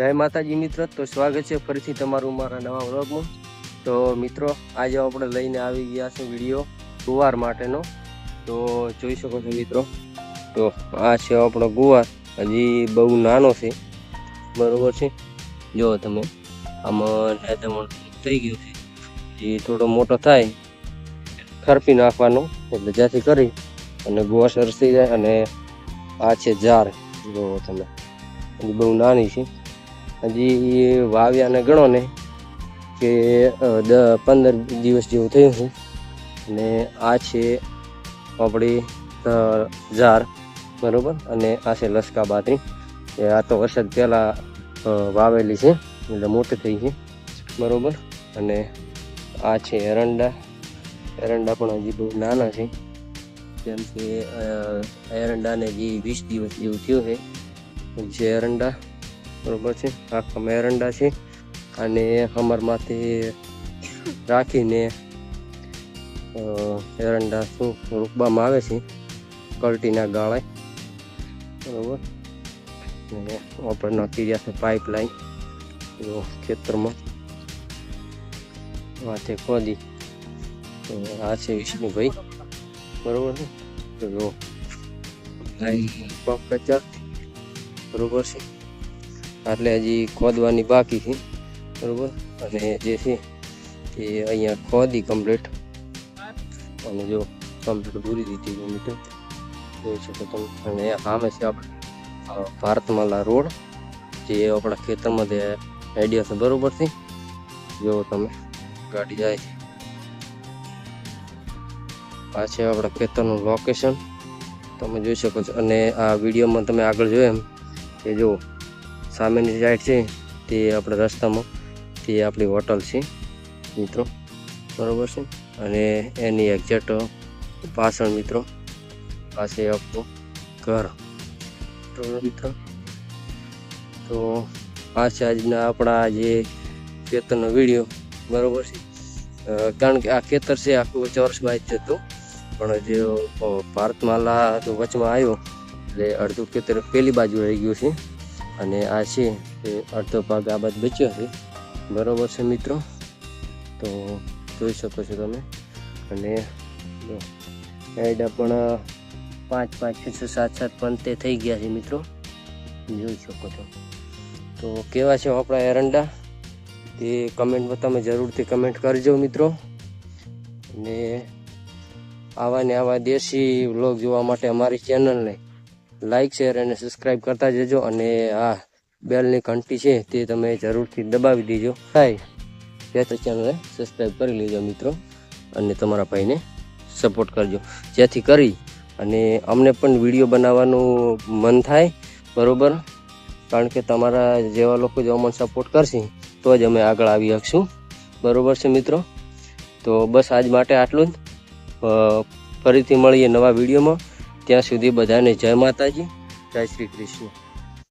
જય માતાજી મિત્ર. તો સ્વાગત છે ફરીથી તમારું મારા નવા વ્લોગમાં. તો મિત્રો, આજે આપણે લઈને આવી ગયા છે વીડિયો ગુવાર માટેનો. તો જોઈ શકો છો મિત્રો, તો આ છે આપણો ગુવાર. હજી બહુ નાનો છે. બરોબર છે? જો તમે, આમાં નેતામણ થઈ ગયું છે. એ થોડો મોટો થાય, ખરપી નાખવાનો, એટલે જ્યાંથી કરી અને ગુવા સરસ જાય અને આ છે જાર. જો તમે બહુ નાની છે. હજી વાવ્યા ને ગણો ને કે દ, પંદર દિવસ જેવું થયું છે. અને આ છે આપણી ઝાર, બરોબર? અને આ છે લસકા બાતરી એ આ તો વરસાદ પહેલાં વાવેલી છે, એટલે મોટી થઈ છે બરોબર? અને આ છે એરંડા. એરંડા પણ હજી બહુ નાના છે. જેમ કે એરંડાને હજી વીસ દિવસ જેવું થયું છે. જે એરંડા બરોબર છે? આખા એરંડા છે અને અમારમાંથી રાખીને એરંડા શું રૂપવામાં આવે છે? કલ્ટીના ગાળે બરોબર? ને આપણે નાખી રહ્યા છે પાઇપલાઇન ખેતરમાં. માથે ખોદી. તો આ છે વિષ્ણુભાઈ. બરોબર છે? તો બરોબર છે? એટલે હજી ખોદવાની બાકી છે, બરાબર? અને જે છે એ અહીંયા ખોદી કમ્પ્લીટ અને જો કમ્પ્લીટ પૂરી દીધી છે મીટર જોઈ શકો તમે. અને સામે છે આપણે ભારતમાલા રોડ, જે આપણા ખેતરમાં તે આઈડિયા છે, બરાબર છે? જો તમે ગાડી જાય છે. આ છે આપણા ખેતરનું લોકેશન તમે જોઈ શકો છો. અને આ વિડીયોમાં તમે આગળ જોયો એમ કે જો સામેની સાઈડ છે, તે આપણે રસ્તામાં, તે આપણી હોટલ છે, મિત્રો. બરોબર છે? અને એની એક્ઝેક્ટ પાછળ, મિત્રો, પાસે આપણું ઘર. મિત્રો, તો આ છે આજના આપણા જે ખેતરનો વીડિયો બરોબર છે? કારણ કે આ ખેતર છે, આખું ચોરસ બાય છે હતું. પણ જે ભારતમાલા, તો વચમાં આવ્યો. એટલે અડધું ખેતર પેલી બાજુ રહી ગયું છે. અને આ છે એ અડધો ભાગ આ બાદ બચ્યો છે. બરોબર છે મિત્રો? તો જોઈ શકો છો તમે. અને એડા પણ પાંચ પાંચ છ છ સાત સાત પણ તે થઈ ગયા છે મિત્રો. જોઈ શકો છો. તો કેવા છે આપણા એરંડા તે કમેન્ટમાં તમે જરૂરથી કમેન્ટ કરજો મિત્રો. અને આવા ને આવા દેશી વ્લોગ જોવા માટે અમારી ચેનલને લાઈક શેર અને સબસ્ક્રાઈબ કરતા જજો અને આ બેલની ઘંટી છે તે તમે જરૂરથી દબાવી દેજો. થાય તો ચેનલને સબસ્ક્રાઈબ કરી લેજો મિત્રો. અને તમારા ભાઈને સપોર્ટ કરજો. જેથી કરી અને અમને પણ વીડિયો બનાવવાનું મન થાય, બરાબર? કારણ કે તમારા જેવા લોકો જો અમને સપોર્ટ કરશે, તો જ અમે આગળ આવી શકશું. બરાબર છે મિત્રો? તો બસ આજ માટે આટલું જ. ફરીથી મળીએ નવા વિડીયોમાં ત્યાં સુધી બધાને જય માતાજી જય શ્રી કૃષ્ણ.